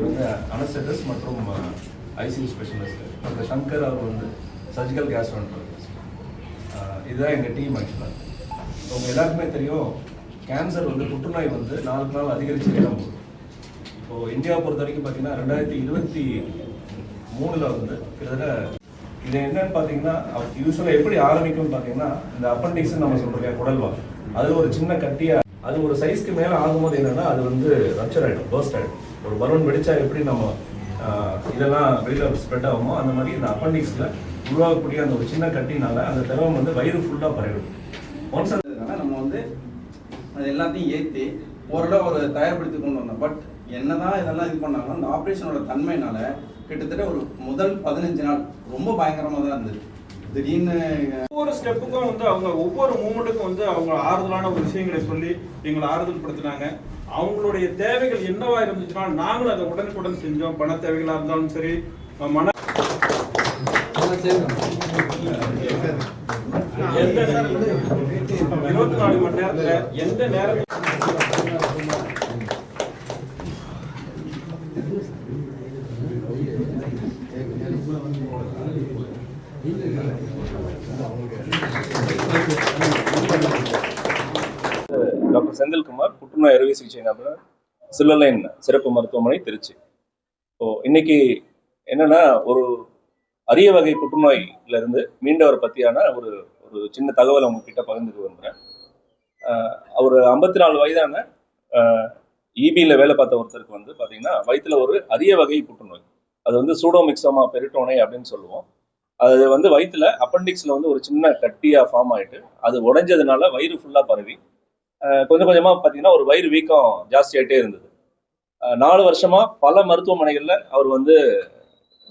Doctor வந்து anaesthetist மற்றும் ICU specialist doctor Shankar அவர் வந்து சர்ஜிக்கல் கேஸ்ட்ரோன்ட்ராலஜிஸ்ட் இதுதான் எங்கள் டீம் ஆக்சுவலாக உங்கள் எல்லாருக்குமே தெரியும் கேன்சர் வந்து புற்றுநோய் வந்து நாளுக்கு நாள் அதிகரிச்சுட்டே தான் போகுது. இப்போது இந்தியாவை பொறுத்த வரைக்கும் பார்த்தீங்கன்னா ரெண்டாயிரத்தி இருபத்தி மூணில் வந்து கிட்டத்தட்ட இது என்னன்னு பார்த்தீங்கன்னா யூஸ்வலாக எப்படி ஆரம்பிக்கும்னு பார்த்தீங்கன்னா இந்த அப்பண்டிக்ஸ் நம்ம சொல்கிறோம் குடல்வா அது ஒரு சின்ன கட்டியாக அது ஒரு சைஸ்க்கு மேலே ஆகும்போது என்னன்னா அது வந்து ரப்சர் ஆகிடும் பர்ஸ்ட் ஆகிடும் ஒரு பலூன் வெடிச்சா எப்படி நம்ம இதெல்லாம் வெளியில் ஸ்ப்ரெட் ஆகுமோ அந்த மாதிரி இந்த அப்பண்டிக்ஸில் உருவாகக்கூடிய அந்த ஒரு சின்ன கட்டினால அந்த திரவம் வந்து வயிறு ஃபுல்லாக பரவிடும். ஒன்ஸ் நம்ம வந்து அது எல்லாத்தையும் ஏற்றி ஓரளவு ஒரு தயார்படுத்தி கொண்டு வந்தோம் பட் என்னதான் இதெல்லாம் இது பண்ணாலும் அந்த ஆப்ரேஷனோட தன்மையினால கிட்டத்தட்ட ஒரு முதல் பதினஞ்சு நாள் ரொம்ப பயங்கரமாக தான் இருந்தது. திடீர்னு ஒவ்வொரு ஸ்டெப்புக்கும் வந்து அவங்க ஒவ்வொரு மூமெண்ட்டுக்கும் வந்து அவங்க ஆறுதலான ஒரு விஷயங்களை சொல்லி எங்களை ஆறுதல் படுத்தினாங்க அவங்களுடைய தேவைகள் என்னவா இருந்துச்சுன்னா நாங்களும் அதை உடனுக்குடன் செஞ்சோம். பண தேவைகளா இருந்தாலும் சரி மன எந்த இருபத்தி நாலு மணி நேரத்துல எந்த நேரம் டாக்டர் செந்தில்குமார் புற்றுநோய் அறுவை சிகிச்சை நபர் சில்லலைன் சிறப்பு மருத்துவமனை திருச்சி. ஸோ இன்னைக்கு என்னன்னா ஒரு அரிய வகை புற்றுநோயில இருந்து மீண்டவர் பத்தியான ஒரு ஒரு சின்ன தகவல் உங்ககிட்ட பகிர்ந்துக்க விரும்புகிறேன் அவர் ஐம்பத்தி நாலு வயதான இபியில் வேலை பார்த்த ஒருத்தருக்கு வந்து பார்த்தீங்கன்னா வயிற்றுல ஒரு அரிய வகை புற்றுநோய். அது வந்து சூடோமிக்சோமா பெரிட்டோனை அப்படின்னு சொல்லுவோம். அது வந்து வயிற்றுல அப்பண்டிக்ஸில் வந்து ஒரு சின்ன கட்டியாக ஃபார்ம் ஆகிட்டு அது உடஞ்சதுனால வயிறு ஃபுல்லாக பரவி. கொஞ்சம் கொஞ்சமாக பார்த்தீங்கன்னா ஒரு வயிறு வீக்கம் ஜாஸ்தியாயிட்டே இருந்தது. நாலு வருஷமாக பல மருத்துவமனைகளில் அவர் வந்து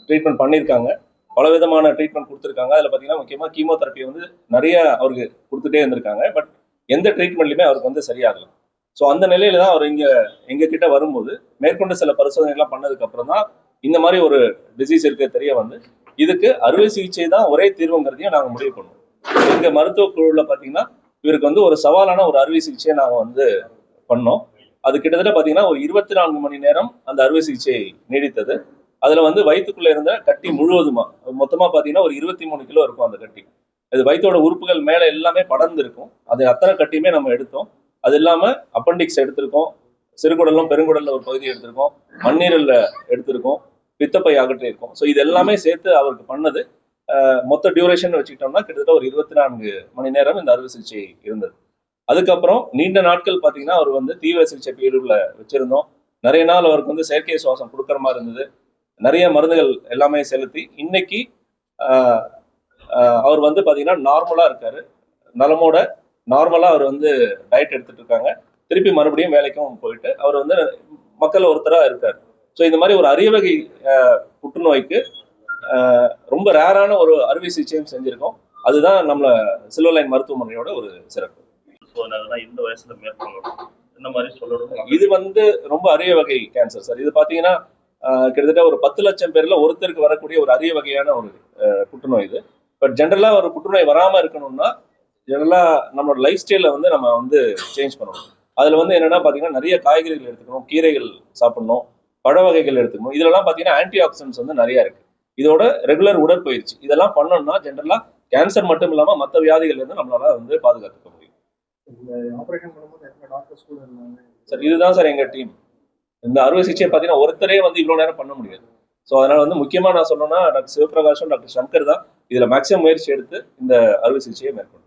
ட்ரீட்மெண்ட் பண்ணியிருக்காங்க. பல விதமான ட்ரீட்மெண்ட் கொடுத்துருக்காங்க. அதில் பார்த்தீங்கன்னா முக்கியமாக கீமோதெரப்பி வந்து நிறைய அவருக்கு கொடுத்துட்டே இருந்திருக்காங்க. பட் எந்த ட்ரீட்மெண்ட்லையுமே அவருக்கு வந்து சரியாகல. ஸோ அந்த நிலையில தான் அவர் இங்கே எங்கள் கிட்ட வரும்போது மேற்கொண்டு சில பரிசோதனைகள்லாம் பண்ணதுக்கு அப்புறம் தான் இந்த மாதிரி ஒரு டிசீஸ் இருக்க தெரிய வந்து இதுக்கு அறுவை சிகிச்சை தான் ஒரே தீர்வுங்கிறதையும் நாங்கள் முடிவு பண்ணுவோம் எங்க மருத்துவ குழுவில் பார்த்தீங்கன்னா இவருக்கு வந்து ஒரு சவாலான ஒரு அறுவை சிகிச்சையை நாங்கள் வந்து பண்ணோம். அது கிட்டத்தட்ட பார்த்தீங்கன்னா ஒரு இருபத்தி நான்கு மணி நேரம் அந்த அறுவை சிகிச்சை நீடித்தது. அதுல வந்து வயிற்றுக்குள்ள இருந்த கட்டி முழுவதுமா மொத்தமா பார்த்தீங்கன்னா ஒரு இருபத்தி மூணு கிலோ இருக்கும் அந்த கட்டி. அது வயிற்றோட உறுப்புகள் மேல எல்லாமே படர்ந்து இருக்கும் அது அத்தனை கட்டியுமே நம்ம எடுத்தோம். அது இல்லாம அப்பண்டிக்ஸ் எடுத்திருக்கோம். சிறுகுடலும் பெருங்குடல்ல ஒரு பகுதி எடுத்திருக்கோம். மண்ணீரல்ல எடுத்திருக்கோம். பித்தப்பை அகற்றியிருக்கோம் ஸோ இது எல்லாமே சேர்த்து அவருக்கு பண்ணது. மொத்த டியூரேஷன் வச்சுக்கிட்டோம்னா கிட்டத்தட்ட ஒரு இருபத்தி நான்கு மணி நேரம் இந்த அறுவை சிகிச்சை இருந்தது. அதுக்கப்புறம் நீண்ட நாட்கள் பார்த்தீங்கன்னா அவர் வந்து தீவிர சிகிச்சை பிரிவுல வச்சிருந்தோம். நிறைய நாள் அவருக்கு வந்து செயற்கை சுவாசம் கொடுக்குற மாதிரி இருந்தது. நிறைய மருந்துகள் எல்லாமே செலுத்தி இன்னைக்கு அவர் வந்து பார்த்தீங்கன்னா நார்மலாக இருக்காரு. நலமோட நார்மலாக அவர் வந்து டயட் எடுத்துட்டு இருக்காங்க. திருப்பி மறுபடியும் வேலைக்கும் போயிட்டு அவர் வந்து மக்கள் ஒருத்தராக இருக்கார். ஸோ இந்த மாதிரி ஒரு அரிய வகை புற்றுநோய்க்கு ரொம்ப ரேரான ஒரு அறுவை சிகிச்சையும் செஞ்சிருக்கோம். அதுதான் நம்மள சில்வர் லைன் மருத்துவமனையோட ஒரு சிறப்பு. இந்த வயசுல மேற்கொள்ளணும். இது வந்து ரொம்ப அரிய வகை கேன்சர் சார் இது பாத்தீங்கன்னா ஆஹ், கிட்டத்தட்ட ஒரு பத்து லட்சம் பேர்ல ஒருத்தருக்கு வரக்கூடிய ஒரு அரிய வகையான ஒரு புற்றுநோய் இது. பட் ஜென்ரலா ஒரு புற்றுநோய் வராம இருக்கணும்னா ஜென்ரலா நம்மளோட லைஃப் ஸ்டைல வந்து நம்ம வந்து சேஞ்ச் பண்ணணும். அதுல வந்து என்னன்னா பாத்தீங்கன்னா நிறைய காய்கறிகள் எடுத்துக்கணும் கீரைகள் சாப்பிடணும். பழ வகைகள் எடுத்துக்கணும். இதுலலாம் பாத்தீங்கன்னா ஆன்டி ஆக்சிடென்ட்ஸ் வந்து நிறைய இருக்கு. இதோட ரெகுலர் உடற்பயிற்சி. இதெல்லாம் பண்ணோம்னா ஜென்ரலா கேன்சர் மட்டும் இல்லாம மற்ற வியாதிகள்ல இருந்து நம்மளால வந்து பாதுகாத்துக்க முடியும். சார் இதுதான் சார் எங்க டீம் இந்த அறுவை சிகிச்சை பார்த்தீங்கன்னா ஒருத்தரே வந்து இவ்வளோ நேரம் பண்ண முடியாது. ஸோ அதனால வந்து முக்கியமா நான் சொல்லணும்னா டாக்டர் சிவபிரகாஷும் டாக்டர் சங்கர் தான் இதுல மேக்ஸிமம் முயற்சி எடுத்து இந்த அறுவை சிகிச்சையை மேற்கொண்டு